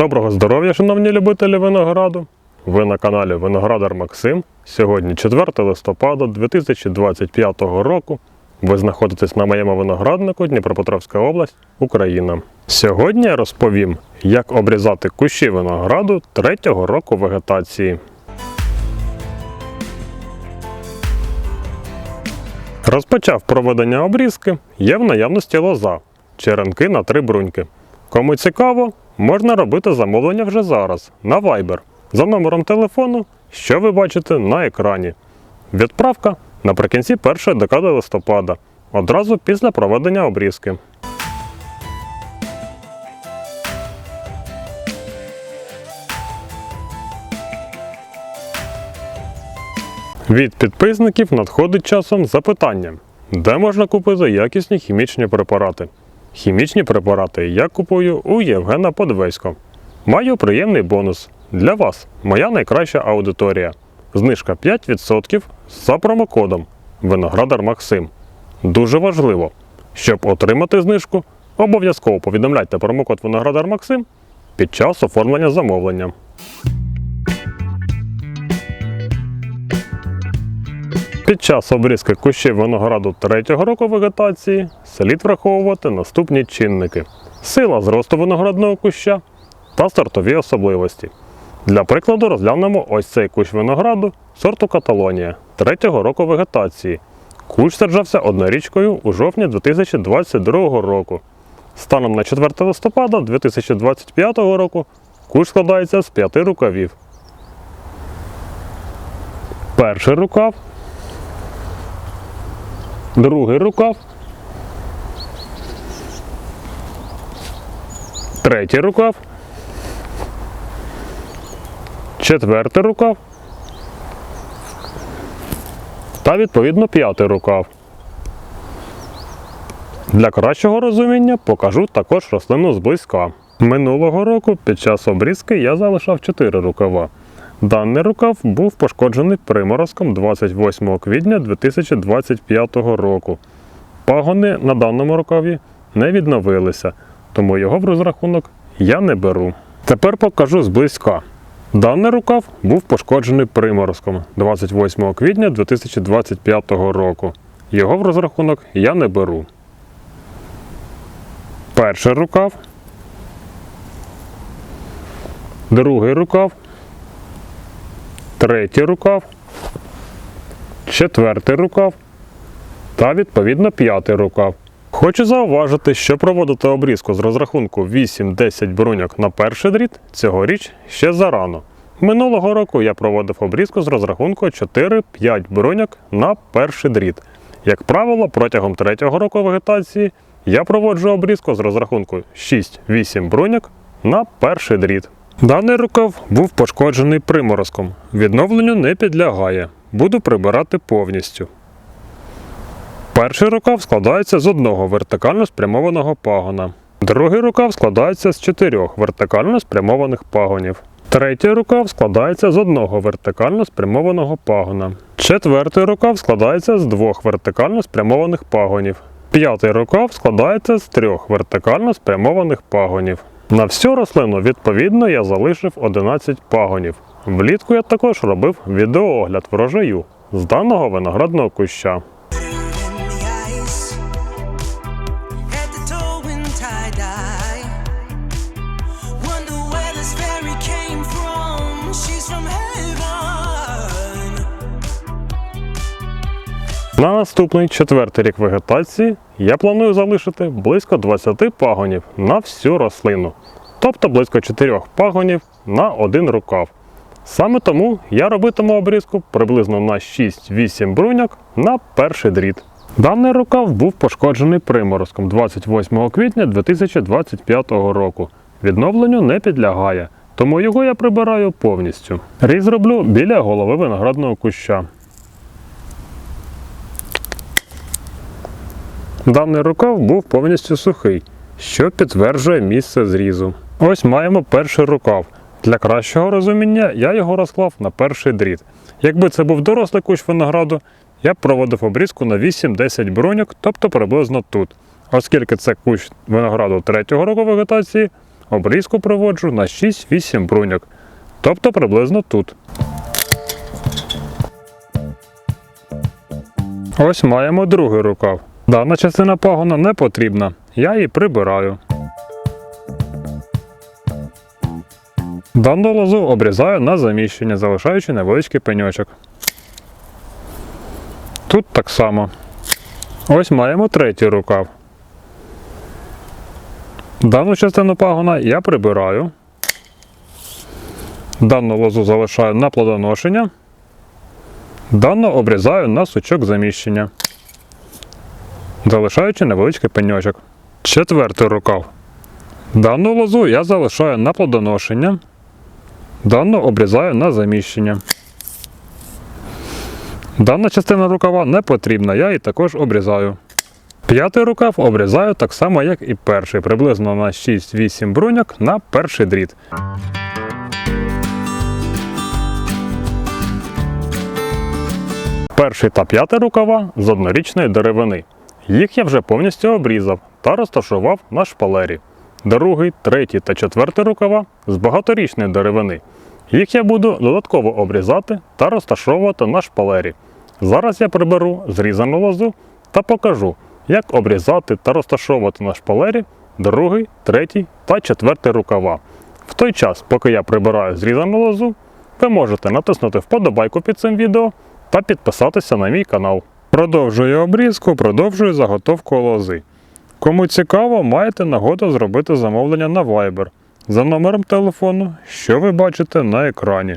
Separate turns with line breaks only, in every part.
Доброго здоров'я, шановні любителі винограду! Ви на каналі Виноградар Максим. Сьогодні 4 листопада 2025 року. Ви знаходитесь на моєму винограднику Дніпропетровська область, Україна. Сьогодні я розповім, як обрізати кущі винограду третього року вегетації. Розпочав проведення обрізки, є в наявності лоза, черенки на три бруньки. Кому цікаво, можна робити замовлення вже зараз на Viber за номером телефону, що ви бачите на екрані. Відправка наприкінці першої декади листопада, одразу після проведення обрізки. Від підписників надходить часом запитання, де можна купити якісні хімічні препарати. Хімічні препарати я купую у Євгена Подвесько. Маю приємний бонус для вас, моя найкраща аудиторія. Знижка 5% за промокодом Виноградар Максим. Дуже важливо, щоб отримати знижку, обов'язково повідомляйте промокод Виноградар Максим під час оформлення замовлення. Під час обрізки кущів винограду третього року вегетації слід враховувати наступні чинники: сила зросту виноградного куща та сортові особливості. Для прикладу розглянемо ось цей кущ винограду сорту Каталонія третього року вегетації. Кущ саджався однорічкою у жовтні 2022 року. Станом на 4 листопада 2025 року кущ складається з п'яти рукавів. Перший рукав другий рукав, третій рукав, четвертий рукав та відповідно п'ятий рукав. Для кращого розуміння покажу також рослину зблизька. Минулого року під час обрізки я залишав 4 рукава. Даний рукав був пошкоджений приморозком 28 квітня 2025 року. Пагони на даному рукаві не відновилися, тому його в розрахунок я не беру. Тепер покажу зблизька. Даний рукав був пошкоджений приморозком 28 квітня 2025 року. Його в розрахунок я не беру. Перший рукав. Другий рукав третій рукав, четвертий рукав та відповідно п'ятий рукав. Хочу зауважити, що проводити обрізку з розрахунку 8-10 бруньок на перший дріт цьогоріч ще зарано. Минулого року я проводив обрізку з розрахунку 4-5 бруньок на перший дріт. Як правило, протягом третього року вегетації я проводжу обрізку з розрахунку 6-8 бруньок на перший дріт. Даний рукав був пошкоджений приморозком. Відновленню не підлягає. Буду прибирати повністю. Перший рукав складається з одного вертикально спрямованого пагона. Другий рукав складається з чотирьох вертикально спрямованих пагонів. Третій рукав складається з одного вертикально спрямованого пагона. Четвертий рукав складається з двох вертикально спрямованих пагонів. П'ятий рукав складається з трьох вертикально спрямованих пагонів. На всю рослину, відповідно, я залишив 11 пагонів. Влітку я також робив відеоогляд врожаю з даного виноградного куща. На наступний четвертий рік вегетації я планую залишити близько 20 пагонів на всю рослину, тобто близько 4 пагонів на один рукав. Саме тому я робитиму обрізку приблизно на 6-8 бруньок на перший дріт. Даний рукав був пошкоджений приморозком 28 квітня 2025 року. Відновленню не підлягає, тому його я прибираю повністю. Різ роблю біля голови виноградного куща. Даний рукав був повністю сухий, що підтверджує місце зрізу. Ось маємо перший рукав. Для кращого розуміння я його розклав на перший дріт. Якби це був дорослий кущ винограду, я б проводив обрізку на 8-10 бруньок, тобто приблизно тут. Оскільки це кущ винограду третього року вегетації, обрізку проводжу на 6-8 бруньок, тобто приблизно тут. Ось маємо другий рукав. Дана частина пагона не потрібна, я її прибираю. Дану лозу обрізаю на заміщення, залишаючи невеличкий пеньочок. Тут так само. Ось маємо третій рукав. Дану частину пагона я прибираю. Дану лозу залишаю на плодоношення. Дану обрізаю на сучок заміщення, залишаючи невеличкий пеньочок. Четвертий рукав. Дану лозу я залишаю на плодоношення. Дану обрізаю на заміщення. Дана частина рукава не потрібна, я її також обрізаю. П'ятий рукав обрізаю так само, як і перший, приблизно на 6-8 бруньок на перший дріт. Перший та п'ятий рукава з однорічної деревини. Їх я вже повністю обрізав та розташував на шпалері. Другий, третій та четвертий рукава з багаторічної деревини. Їх я буду додатково обрізати та розташовувати на шпалері. Зараз я приберу зрізану лозу та покажу, як обрізати та розташовувати на шпалері другий, третій та четвертий рукава. В той час, поки я прибираю зрізану лозу, ви можете натиснути вподобайку під цим відео та підписатися на мій канал. Продовжую обрізку, продовжую заготовку лози. Кому цікаво, маєте нагоду зробити замовлення на Viber за номером телефону, що ви бачите на екрані.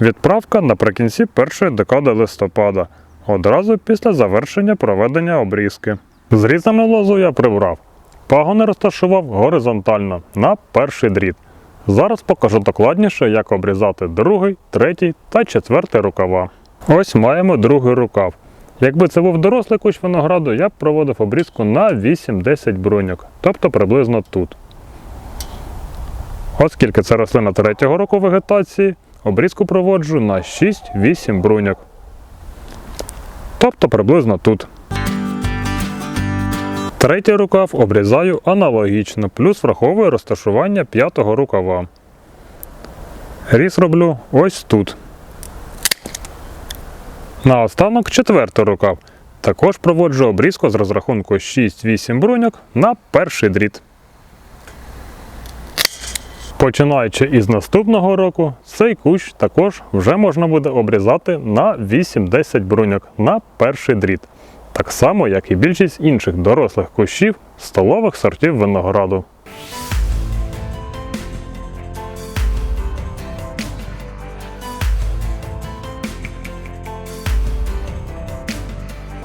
Відправка наприкінці першої декади листопада, одразу після завершення проведення обрізки. Зрізану лозу я прибрав. Пагони розташував горизонтально на перший дріт. Зараз покажу докладніше, як обрізати другий, третій та четвертий рукава. Ось маємо другий рукав. Якби це був дорослий кущ винограду, я б проводив обрізку на 8-10 бруньок, тобто приблизно тут. Оскільки це рослина третього року вегетації, обрізку проводжу на 6-8 бруньок. Тобто приблизно тут. Третій рукав обрізаю аналогічно, плюс враховую розташування п'ятого рукава. Різ роблю ось тут. Наостанок четвертий рукав. Також проводжу обрізку з розрахунку 6-8 бруньок на перший дріт. Починаючи із наступного року, цей кущ також вже можна буде обрізати на 8-10 бруньок на перший дріт. Так само, як і більшість інших дорослих кущів столових сортів винограду.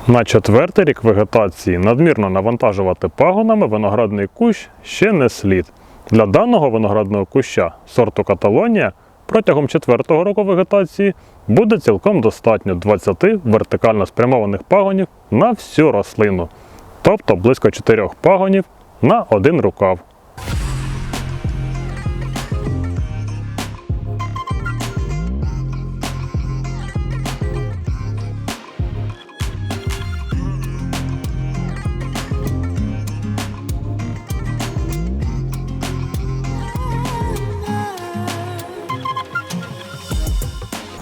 На четвертий рік вегетації надмірно навантажувати пагонами виноградний кущ ще не слід. Для даного виноградного куща сорту Каталонія протягом четвертого року вегетації буде цілком достатньо 20 вертикально спрямованих пагонів на всю рослину, тобто близько 4 пагонів на один рукав.